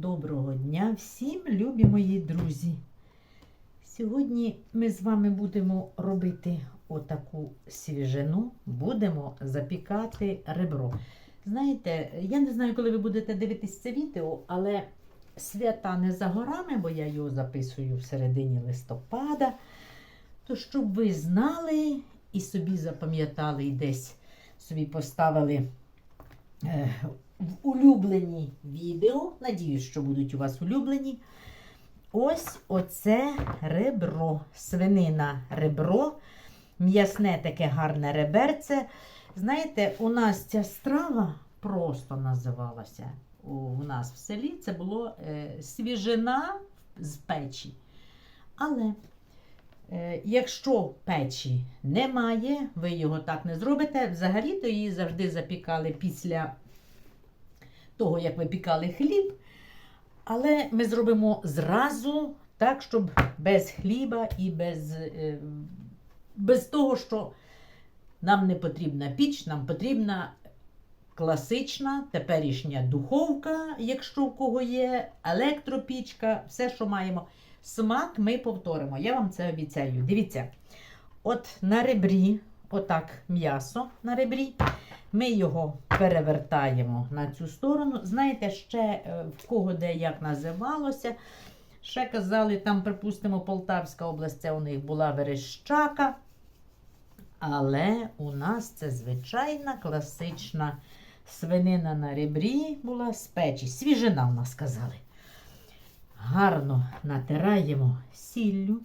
Доброго дня всім, любі мої друзі. Сьогодні ми з вами будемо робити отаку свіжину, будемо запікати ребро. Знаєте, я не знаю, коли ви будете дивитись це відео, але свята не за горами, бо я його записую в середині листопада. То щоб ви знали і собі запам'ятали і десь собі поставили е, в улюблені відео. Надіюсь, що будуть у вас улюблені. Ось оце ребро, свинина ребро, м'ясне таке гарне реберце. Знаєте, у нас ця страва просто називалася у, нас в селі. Це було е, свіжина з печі. Але е, якщо печі немає, ви його так не зробите. Взагалі-то її завжди запікали після того, як випікали хліб. Але ми зробимо зразу так, щоб без хліба і без, е, без того, що нам не потрібна піч, нам потрібна класична теперішня духовка, якщо в кого є, електропічка, все, що маємо. Смак ми повторимо. Я вам це обіцяю. Дивіться, от на ребрі, отак м'ясо на ребрі. Ми його перевертаємо на цю сторону. Знаєте, ще е, в кого де як називалося. Ще казали, там, припустимо, Полтавська область, це у них була верещака. Але у нас це звичайна класична свинина на ребрі була з печі. Свіжина в нас казали. Гарно натираємо сіллю.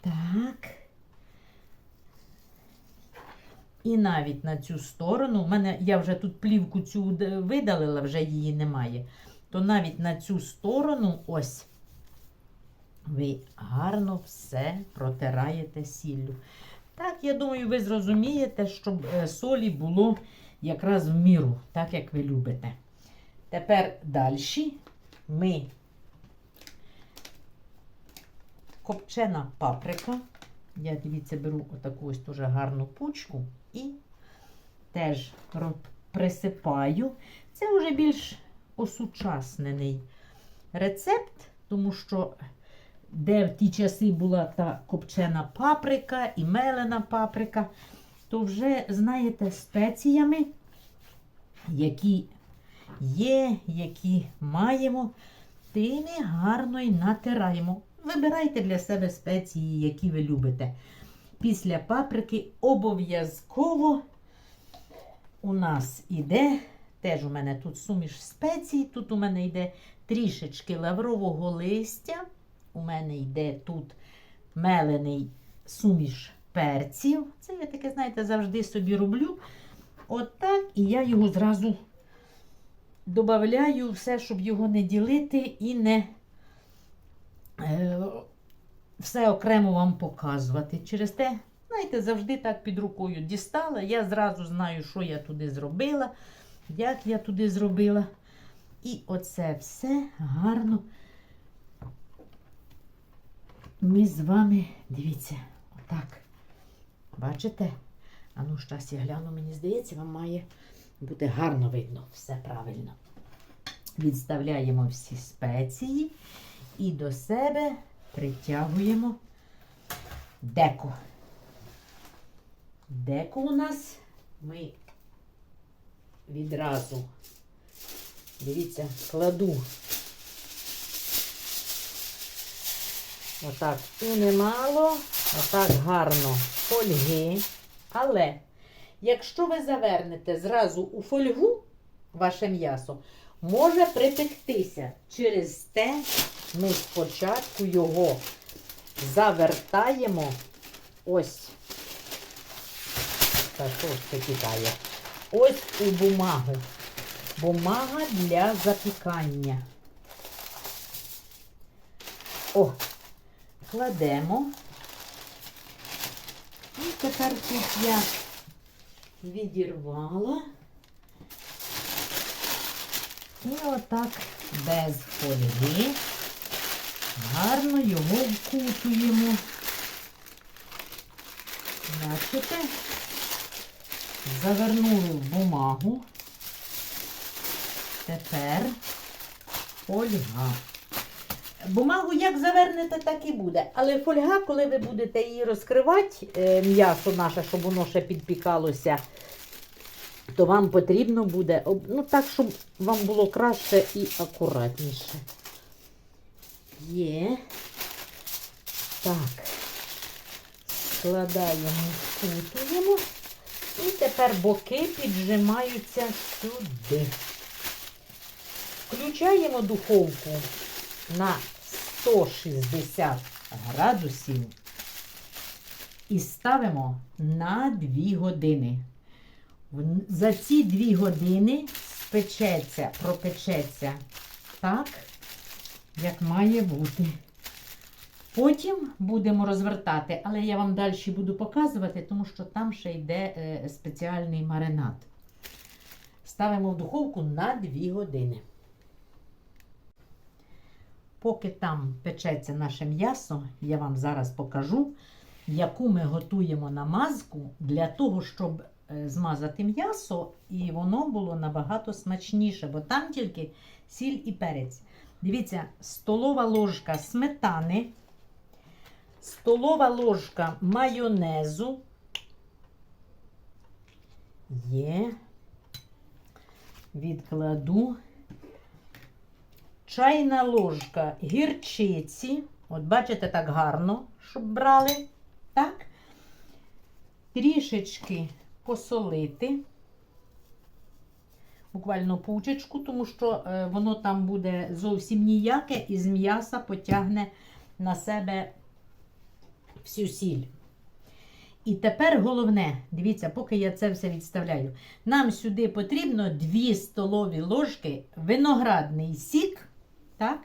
Так. І навіть на цю сторону, в мене я вже тут плівку цю видалила, вже її немає. То навіть на цю сторону ось ви гарно все протираєте сіллю. Так, я думаю, ви зрозумієте, щоб е, солі було якраз в міру, так як ви любите. Тепер далі ми копчена паприка. Я, дивіться, беру отаку ось дуже гарну пучку і теж присипаю. Це вже більш осучаснений рецепт, тому що де в ті часи була та копчена паприка і мелена паприка, то вже, знаєте, спеціями, які є, які маємо, тими гарно і натираємо. Вибирайте для себе спеції, які ви любите. Після паприки обов'язково у нас іде, теж у мене тут суміш спецій, тут у мене йде трішечки лаврового листя, у мене йде тут мелений суміш перців. Це я таке, знаєте, завжди собі роблю. От так, і я його зразу додаю все, щоб його не ділити і не е, все окремо вам показувати. Через те, знаєте, завжди так під рукою дістала. Я зразу знаю, що я туди зробила, як я туди зробила. І оце все гарно. Ми з вами, дивіться, отак. Бачите? А ну, щас я гляну, мені здається, вам має бути гарно видно, все правильно. Відставляємо всі спеції і до себе притягуємо. Деко. Деко у нас. Ми відразу, дивіться, кладу. Отак. І немало, отак гарно. Фольги. Але якщо ви завернете зразу у фольгу ваше м'ясо, може припектися. Через те ми спочатку його завертаємо ось. Та що ж це тікає? Ось у бумагу. Бумага для запікання. О, кладемо. І тепер тут я відірвала. І отак без фольги гарно його вкутуємо. Бачите? Завернули в бумагу. Тепер фольга. Бумагу як завернете, так і буде. Але фольга, коли ви будете її розкривати, е, м'ясо наше, щоб воно ще підпікалося, то вам потрібно буде, ну так, щоб вам було краще і акуратніше. Є. Так. Складаємо, скутуємо. І тепер боки піджимаються сюди. Включаємо духовку на 160 градусів і ставимо на 2 години. За ці 2 години спечеться, пропечеться так, як має бути. Потім будемо розвертати, але я вам далі буду показувати, тому що там ще йде е, спеціальний маринад. Ставимо в духовку на 2 години. Поки там печеться наше м'ясо, я вам зараз покажу, яку ми готуємо намазку для того, щоб змазати м'ясо, і воно було набагато смачніше, бо там тільки сіль і перець. Дивіться, столова ложка сметани, столова ложка майонезу. Є. Відкладу. Чайна ложка гірчиці. От бачите, так гарно, щоб брали. Так. Трішечки посолити. Буквально пучечку, тому що е, воно там буде зовсім ніяке і з м'яса потягне на себе всю сіль. І тепер головне, дивіться, поки я це все відставляю, нам сюди потрібно 2 столові ложки виноградний сік. Так?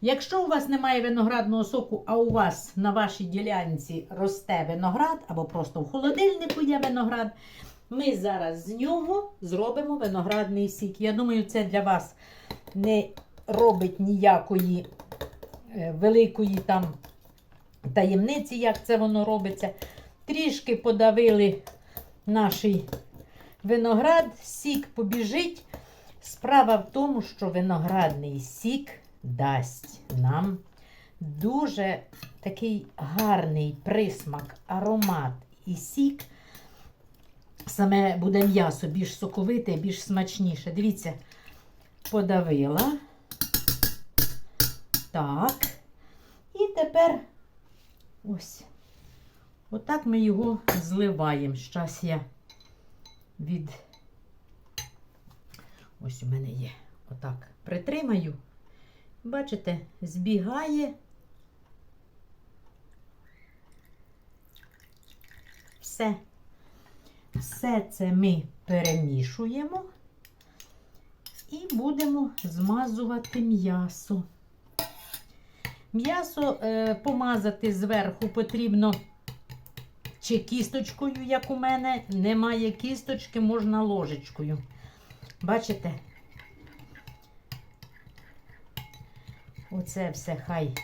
Якщо у вас немає виноградного соку, а у вас на вашій ділянці росте виноград, або просто в холодильнику є виноград, ми зараз з нього зробимо виноградний сік. Я думаю, це для вас не робить ніякої е, великої там таємниці, як це воно робиться. Трішки подавили наш виноград, сік побіжить. Справа в тому, що виноградний сік дасть нам дуже такий гарний присмак, аромат і сік. Саме буде м'ясо більш соковите, більш смачніше. Дивіться, подавила. Так. І тепер ось. Отак ми його зливаємо. Щас я від. Ось у мене є. Отак. Притримаю. Бачите, збігає. Все. Все це ми перемішуємо і будемо змазувати м'ясо. М'ясо е, помазати зверху потрібно чи кісточкою, як у мене. Немає кісточки, можна ложечкою. Бачите? Оце все хай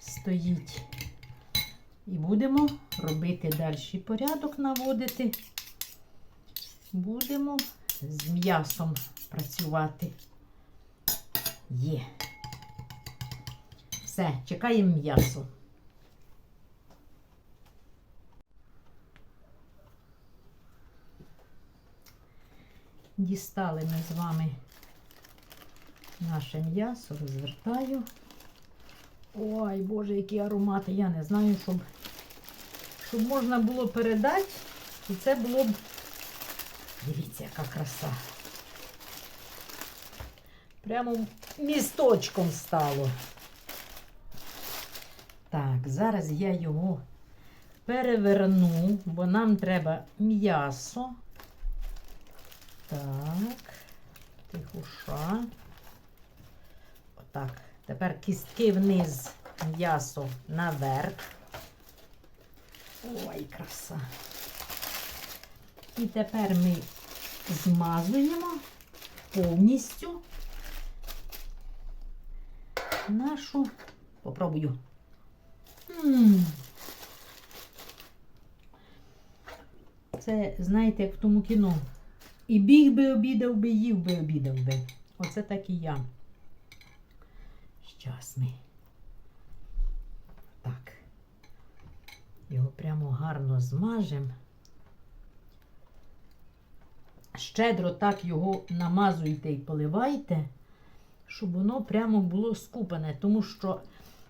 стоїть. І будемо робити далі порядок наводити. Будемо з м'ясом працювати. Є. Все, чекаємо м'ясо. Дістали ми з вами наше м'ясо, розвертаю. Ой, Боже, які аромати. Я не знаю, щоб, щоб можна було передати, і це було б. Дивіться, яка краса. Прямо місточком стало. Так, зараз я його переверну, бо нам треба м'ясо. Так, тихуша. Отак. Тепер кістки вниз, м'ясо наверх. Ой, краса. І тепер ми змазуємо повністю нашу. Попробую. М. Це, знаєте, як в тому кіно. І біг би обідав би, їв би обідав би. Оце так і я. Щас ми. Так. Його прямо гарно змажемо. Щедро так його намазуйте і поливайте, щоб воно прямо було скупане, тому що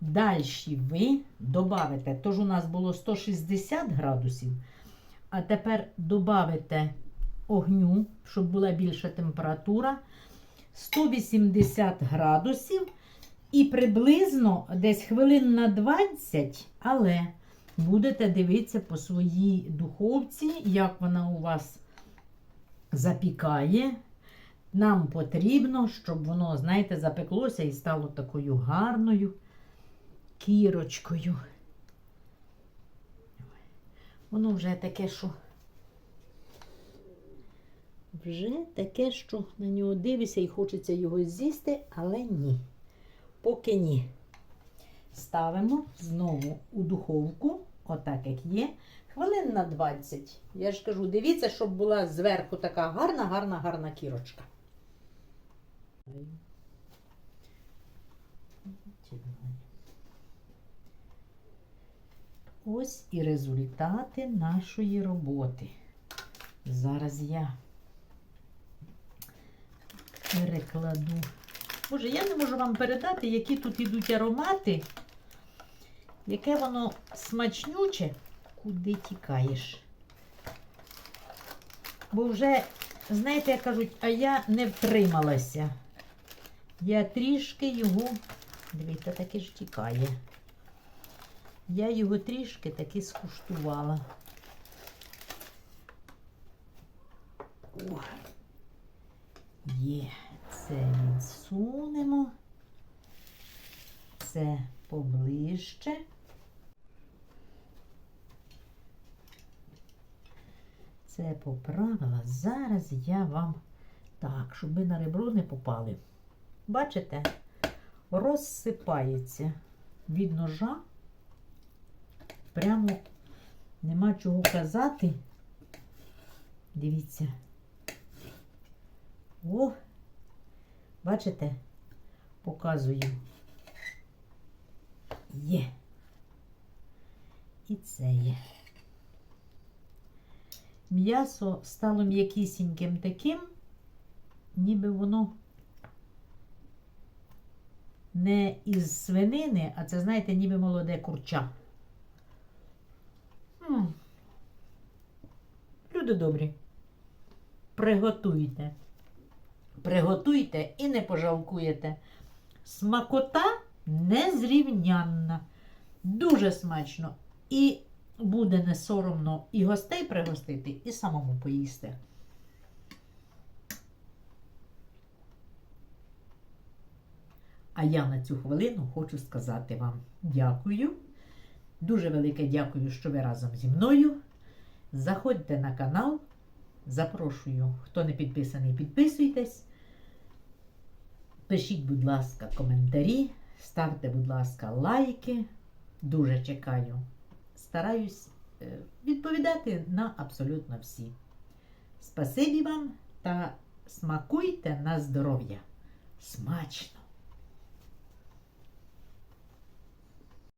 далі ви додавите, тож у нас було 160 градусів, а тепер додавите огню, щоб була більша температура, 180 градусів і приблизно десь хвилин на 20, але будете дивитися по своїй духовці, як вона у вас запікає. Нам потрібно, щоб воно, знаєте, запеклося і стало такою гарною кірочкою. Воно вже таке, що вже таке, що на нього дивишся і хочеться його з'їсти, але ні. Поки ні. Ставимо знову у духовку, отак як є. Хвилин на 20. Я ж кажу, дивіться, щоб була зверху така гарна, гарна, гарна кірочка. Ось і результати нашої роботи. Зараз я перекладу. Боже, я не можу вам передати, які тут ідуть аромати, яке воно смачнюче, куди тікаєш. Бо вже, знаєте, як кажуть, а я не втрималася. Я трішки його, дивіться, таки ж тікає. Я його трішки таки скуштувала. О, є. Це відсунемо. Це поближче. Це поправила. Зараз я вам так, щоб ви на ребро не попали. Бачите, розсипається від ножа. Прямо нема чого казати. Дивіться. О, бачите? Показую. Є. І це є. М'ясо стало м'якісіньким таким, ніби воно не із свинини, а це, знаєте, ніби молоде курча. М. Люди добрі. Приготуйте. Приготуйте і не пожалкуєте. Смакота незрівнянна. Дуже смачно. І буде не соромно і гостей пригостити, і самому поїсти. А я на цю хвилину хочу сказати вам дякую. Дуже велике дякую, що ви разом зі мною. Заходьте на канал. Запрошую, хто не підписаний, підписуйтесь. Пишіть, будь ласка, коментарі, ставте, будь ласка, лайки. Дуже чекаю. Стараюсь е, відповідати на абсолютно всі. Спасибі вам та смакуйте на здоров'я. Смачно!